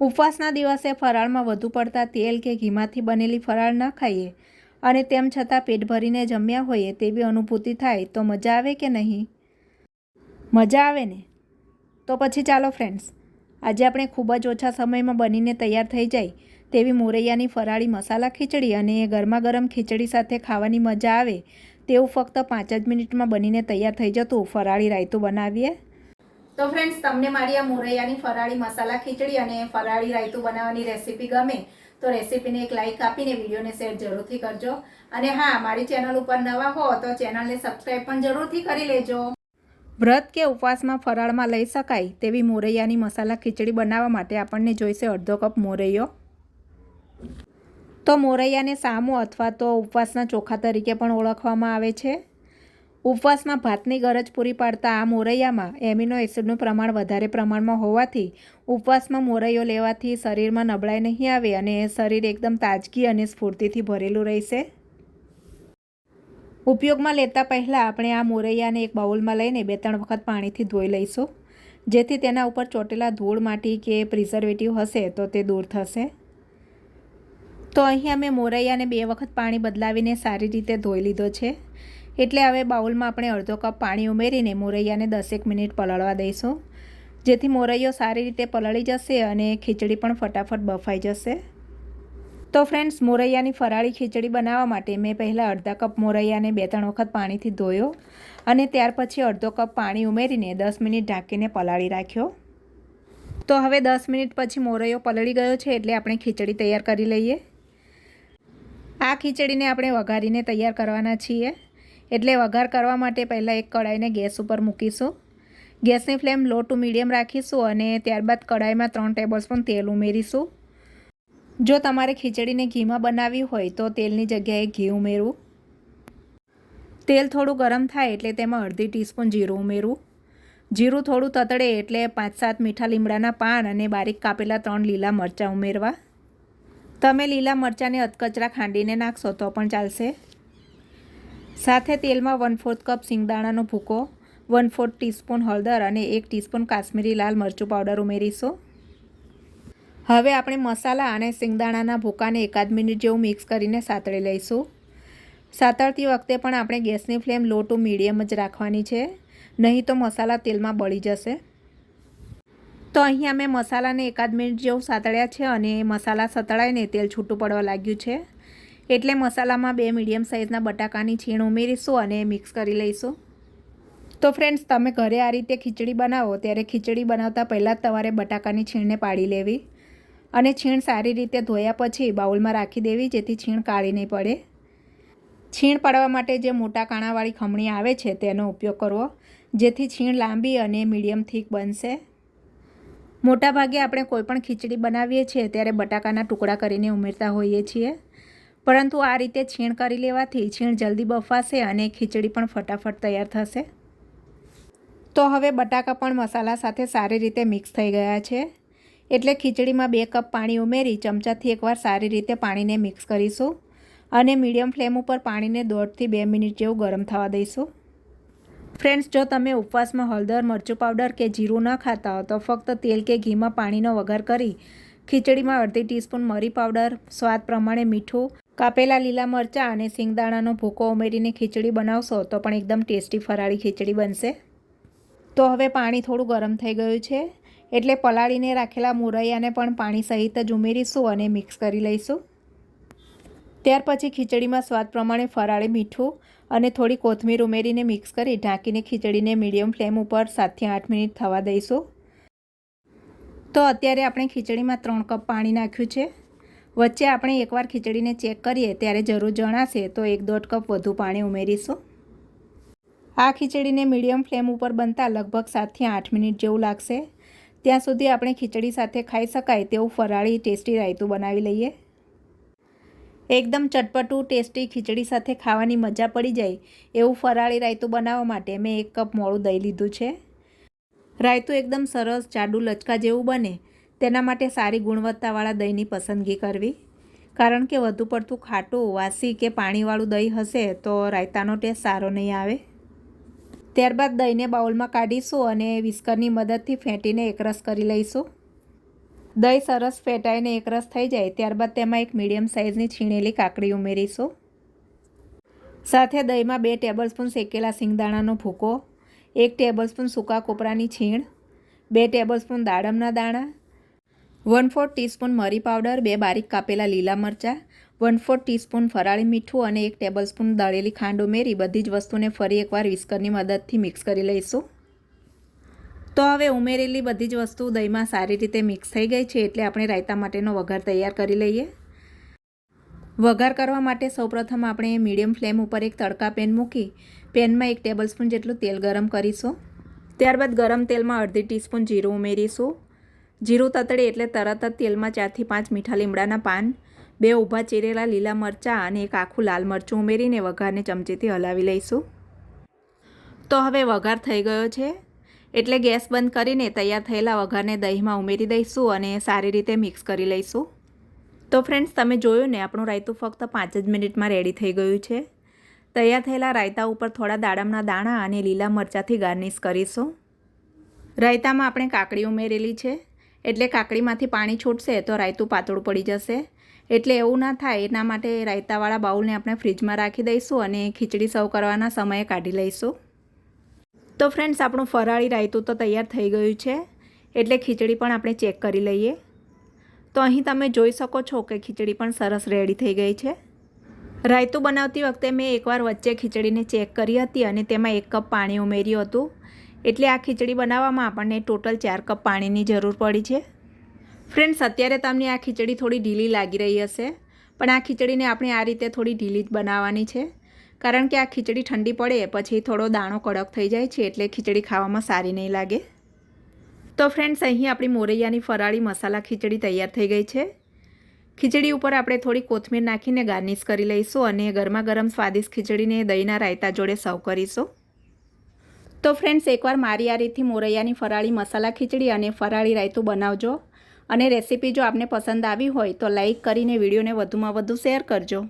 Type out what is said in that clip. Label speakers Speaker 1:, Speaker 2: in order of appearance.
Speaker 1: ઉપવાસના દિવસે ફરાળમાં વધુ પડતા તેલ કે ઘીમાંથી બનેલી ફરાળ ન ખાઈએ અને તેમ છતાં પેટ ભરીને જમ્યા હોઈએ તેવી અનુભૂતિ થાય તો મજા આવે કે નહીં? મજા આવે ને? તો પછી ચાલો ફ્રેન્ડ્સ આજે આપણે ખૂબ જ ઓછા સમયમાં બનીને તૈયાર થઈ જાય તેવી મોરૈયાની ફરાળી મસાલા ખીચડી અને એ ગરમા ગરમ ખીચડી સાથે ખાવાની મજા આવે તેવું ફક્ત પાંચ જ મિનિટમાં બનીને તૈયાર થઈ જતું ફરાળી રાયતું બનાવીએ. તો ફ્રેન્ડ્સ તમને મારી આ મોરૈયાની ફરાળી મસાલા ખીચડી અને ફરાળી રાયતું બનાવવાની રેસીપી ગમે, તો રેસીપીને એક લાઇક આપીને વિડીયોને શેર જરૂરથી કરજો. અને હા, મારી ચેનલ ઉપર નવા હો, તો ચેનલને સબસ્ક્રાઈબ પણ જરૂરથી કરી લેજો. વ્રત કે ઉપવાસમાં ફરાળમાં લઈ શકાય તેવી મોરૈયાની મસાલા ખીચડી બનાવવા માટે આપણને જોઈશે અડધો કપ મોરૈયો. તો મોરૈયાને સામો અથવા તો ઉપવાસના ચોખા તરીકે પણ ઓળખવામાં આવે છે. ઉપવાસમાં ભાતની ગરજ પૂરી પાડતા આ મોરૈયામાં એમિનો એસિડનું પ્રમાણ વધારે પ્રમાણમાં હોવાથી ઉપવાસમાં મોરૈયો લેવાથી શરીરમાં નબળાઈ નહીં આવે અને શરીર એકદમ તાજગી અને સ્ફૂર્તિથી ભરેલું રહેશે. ઉપયોગમાં લેતા પહેલાં આપણે આ મોરૈયાને એક બાઉલમાં લઈને બે ત્રણ વખત પાણીથી ધોઈ લઈશું. જેથી તેના ઉપર ચોટેલા ધૂળ માટી કે પ્રિઝર્વેટિવ હશે તો તે દૂર થશે. તો અહીં અમે મોરૈયાને બે વખત પાણી બદલાવીને સારી રીતે ધોઈ લીધો છે. એટલે હવે બાઉલમાં આપણે અડધો કપ પાણી ઉમેરીને મોરૈયાને દસેક મિનિટ પલળવા દઈશું. જેથી મોરૈયો સારી રીતે પલળી જશે અને ખીચડી પણ ફટાફટ બફાઈ જશે. તો ફ્રેન્ડ્સ મોરૈયાની ફરાળી ખીચડી બનાવવા માટે મેં પહેલાં અડધા કપ મોરૈયાને બે ત્રણ વખત પાણીથી ધોયો અને ત્યાર પછી અડધો કપ પાણી ઉમેરીને દસ મિનિટ ઢાંકીને પલાળી રાખ્યો. તો હવે દસ મિનિટ પછી મોરૈયો પલળી ગયો છે એટલે આપણે ખીચડી તૈયાર કરી લઈએ. આ ખીચડીને આપણે વઘારીને તૈયાર કરવાના છીએ. એટલે વઘાર કરવા માટે પહેલાં એક કડાઈને ગેસ ઉપર મૂકીશું. ગેસની ફ્લેમ લો ટુ મીડિયમ રાખીશું અને ત્યારબાદ કડાઈમાં ત્રણ ટેબલસ્પૂન તેલ ઉમેરીશું. જો તમારે ખીચડીને ઘીમાં બનાવવી હોય તો તેલની જગ્યાએ ઘી ઉમેરવું. તેલ થોડું ગરમ થાય એટલે તેમાં અડધી ટીસ્પૂન જીરું ઉમેરવું. જીરું થોડું તતડે એટલે પાંચ સાત મીઠા લીમડાના પાન અને બારીક કાપેલા ત્રણ લીલા મરચાં ઉમેરવા. તમે લીલા મરચાંને અધકચરા ખાંડીને નાખશો તો પણ ચાલશે. સાથે તેલમાં વન ફોર્થ કપ સિંગદાણાનો ભૂકો વન ફોર્થ ટીસ્પૂન હળદર અને એક ટીસ્પૂન કાશ્મીરી લાલ મરચું પાવડર ઉમેરીશું. હવે આપણે મસાલા અને સિંગદાણાના ભૂકાને એકાદ મિનિટ જેવું મિક્સ કરીને સાતળી લઈશું. સાતળતી વખતે પણ આપણે ગેસની ફ્લેમ લો ટુ મીડિયમ જ રાખવાની છે, નહીં તો મસાલા તેલમાં બળી જશે. તો અહીં અમે મસાલાને એકાદ મિનિટ જેવું સાતળ્યા છે અને મસાલા સતળાઈને તેલ છૂટું પડવા લાગ્યું છે. એટલે મસાલામાં બે મીડિયમ સાઇઝના બટાકાની છીણ ઉમેરીશું અને મિક્સ કરી લઈશું. તો ફ્રેન્ડ્સ, તમે ઘરે આ રીતે ખીચડી બનાવો ત્યારે ખીચડી બનાવતા પહેલાં જ તમારે બટાકાની છીણને પાડી લેવી અને છીણ સારી રીતે ધોયા પછી બાઉલમાં રાખી દેવી જેથી છીણ કાળી નહીં પડે. છીણ પાડવા માટે જે મોટા કાણાવાળી ખમણી આવે છે તેનો ઉપયોગ કરવો જેથી છીણ લાંબી અને મીડિયમ થીક બનશે. મોટાભાગે આપણે કોઈપણ ખીચડી બનાવીએ છીએ ત્યારે બટાકાના ટુકડા કરીને ઉમેરતા હોઈએ છીએ. પરંતુ આ રીતે છીણ કરી લેવાથી છીણ જલ્દી બફાશે અને ખીચડી પણ ફટાફટ તૈયાર થશે. તો હવે બટાકા પણ મસાલા સાથે સારી રીતે મિક્સ થઈ ગયા છે. એટલે ખીચડીમાં બે કપ પાણી ઉમેરી ચમચાથી એકવાર સારી રીતે પાણીને મિક્સ કરીશું અને મીડિયમ ફ્લેમ ઉપર પાણીને દોઢથી બે મિનિટ જેવું ગરમ થવા દઈશું. ફ્રેન્ડ્સ, જો તમે ઉપવાસમાં હળદર, મરચું પાવડર કે જીરું ન ખાતા હો તો ફક્ત તેલ કે ઘીમાં પાણીનો વઘાર કરી ખીચડીમાં અડધી ટીસ્પૂન મરી પાવડર, સ્વાદ પ્રમાણે મીઠું કાપેલા લીલા મરચાં અને સિંગદાણાનો ભૂકો ઉમેરીને ખીચડી બનાવશો તો પણ એકદમ ટેસ્ટી ફરાળી ખીચડી બનશે. તો હવે પાણી થોડું ગરમ થઈ ગયું છે. એટલે પલાળીને રાખેલા મુરૈયાને પણ પાણી સહિત જ ઉમેરીશું અને મિક્સ કરી લઈશું. ત્યાર પછી ખીચડીમાં સ્વાદ પ્રમાણે ફરાળી મીઠું અને થોડી કોથમીર ઉમેરીને મિક્સ કરી ઢાંકીને ખીચડીને મીડિયમ ફ્લેમ ઉપર સાતથી આઠ મિનિટ થવા દઈશું. તો અત્યારે આપણે ખીચડીમાં ત્રણ કપ પાણી નાખ્યું છે. વચ્ચે આપણે એકવાર ખીચડીને ચેક કરીએ, ત્યારે જરૂર જણાશે. તો એક દોઢ કપ વધુ પાણી ઉમેરીશું. આ ખીચડીને મીડિયમ ફ્લેમ ઉપર બનતા લગભગ સાતથી આઠ મિનિટ જેવું લાગશે. ત્યાં સુધી આપણે ખીચડી સાથે ખાઈ શકાય તેવું ફરાળી, ટેસ્ટી રાયતું બનાવી લઈએ. એકદમ ચટપટું, ટેસ્ટી ખીચડી સાથે ખાવાની મજા પડી જાય એવું ફરાળી રાયતું બનાવવા માટે મેં એક કપ મોડું દહીં લીધું છે. રાયતું એકદમ સરસ, જાડું લચકા જેવું બને. તેના માટે સારી ગુણવત્તાવાળા દહીંની પસંદગી કરવી. કારણ કે વધુ પડતું ખાટું, વાસી કે પાણીવાળું દહીં હશે તો રાયતાનો ટેસ્ટ સારો નહીં આવે. ત્યારબાદ દહીંને બાઉલમાં કાઢીશું અને વિસ્કરની મદદથી ફેંટીને એકરસ કરી લઈશું. દહીં સરસ ફેટાઈને એકરસ થઈ જાય, ત્યારબાદ તેમાં એક મીડિયમ સાઇઝની છીણેલી કાકડી ઉમેરીશું. સાથે દહીંમાં બે ટેબલસ્પૂન શેકેલા સિંગદાણાનો ભૂકો, એક ટેબલસ્પૂન સૂકા કોપરાની છીણ, બે ટેબલસ્પૂન દાડમના દાણા વન ફોર્થ ટીસ્પૂન મરી પાવડર, બે બારીક કાપેલા લીલા મરચાં, વન ફોર્થ ટીસ્પૂન ફરાળી મીઠું અને એક ટેબલસ્પૂન દળેલી ખાંડ ઉમેરી બધી જ વસ્તુને ફરી એકવાર વિસ્કરની મદદથી મિક્સ કરી લઈશું. તો હવે ઉમેરેલી બધી જ વસ્તુ દહીંમાં સારી રીતે મિક્સ થઈ ગઈ છે એટલે આપણે રાયતા માટેનો વઘાર તૈયાર કરી લઈએ. વઘાર કરવા માટે સૌપ્રથમ આપણે મીડિયમ ફ્લેમ ઉપર એક તડકા પેન મૂકી પેનમાં એક ટેબલસ્પૂન જેટલું તેલ ગરમ કરીશું. ત્યારબાદ ગરમ તેલમાં અડધી ટીસ્પૂન જીરું ઉમેરીશું. જીરું તતડે એટલે તરત જ તેલમાં ચારથી પાંચ મીઠા લીમડાના પાન, બે ઊભા ચીરેલા લીલા મરચાં અને એક આખું લાલ મરચું ઉમેરીને વઘારને ચમચીથી હલાવી લઈશું. તો હવે વઘાર થઈ ગયો છે. એટલે ગેસ બંધ કરીને તૈયાર થયેલા વઘારને દહીંમાં ઉમેરી દઈશું અને સારી રીતે મિક્સ કરી લઈશું. તો ફ્રેન્ડ્સ, તમે જોયું ને, આપણું રાયતું ફક્ત પાંચ જ મિનિટમાં રેડી થઈ ગયું છે. તૈયાર થયેલા રાયતા ઉપર થોડા દાડમના દાણા અને લીલા મરચાંથી ગાર્નિશ કરીશું. રાયતામાં આપણે કાકડી ઉમેરેલી છે. એટલે કાકડીમાંથી પાણી છૂટશે તો રાયતું પાતળું પડી જશે. એટલે એવું ના થાય, એના માટે રાયતાવાળા બાઉલને આપણે ફ્રીજમાં રાખી દઈશું અને ખીચડી સર્વ કરવાના સમયે કાઢી લઈશું. તો ફ્રેન્ડ્સ, આપણું ફરાળી રાયતું તો તૈયાર થઈ ગયું છે, એટલે ખીચડી પણ આપણે ચેક કરી લઈએ. તો અહીં તમે જોઈ શકો છો કે ખીચડી પણ સરસ રેડી થઈ ગઈ છે. રાયતું બનાવતી વખતે મેં એકવાર વચ્ચે ખીચડીને ચેક કરી હતી અને તેમાં એક કપ પાણી ઉમેર્યું હતું. એટલે આ ખીચડી બનાવવામાં આપણને ટોટલ ચાર કપ પાણીની જરૂર પડી છે. ફ્રેન્ડ્સ, અત્યારે તમને આ ખીચડી થોડી ઢીલી લાગી રહી હશે, પણ આ ખીચડીને આપણે આ રીતે થોડી ઢીલી જ બનાવવાની છે. કારણ કે આ ખીચડી ઠંડી પડે, પછી થોડો દાણો કડક થઈ જાય છે, એટલે ખીચડી ખાવામાં સારી નહીં લાગે. તો ફ્રેન્ડ્સ, અહીં આપણી મોરૈયાની ફરાળી મસાલા ખીચડી તૈયાર થઈ ગઈ છે. ખીચડી ઉપર આપણે થોડી કોથમીર નાખીને ગાર્નિશ કરી લઈશું અને ગરમા ગરમ સ્વાદિષ્ટ ખીચડીને દહીંના રાયતા જોડે સર્વ કરીશું. તો ફ્રેન્ડ્સ એકવાર મારી આ રીતથી મોરૈયાની ફરાળી મસાલા ખીચડી અને ફરાળી રાયતું બનાવજો. અને રેસીપી જો આપને પસંદ આવી હોય તો લાઈક કરીને વિડીયોને વધુમાં વધુ શેર કરજો.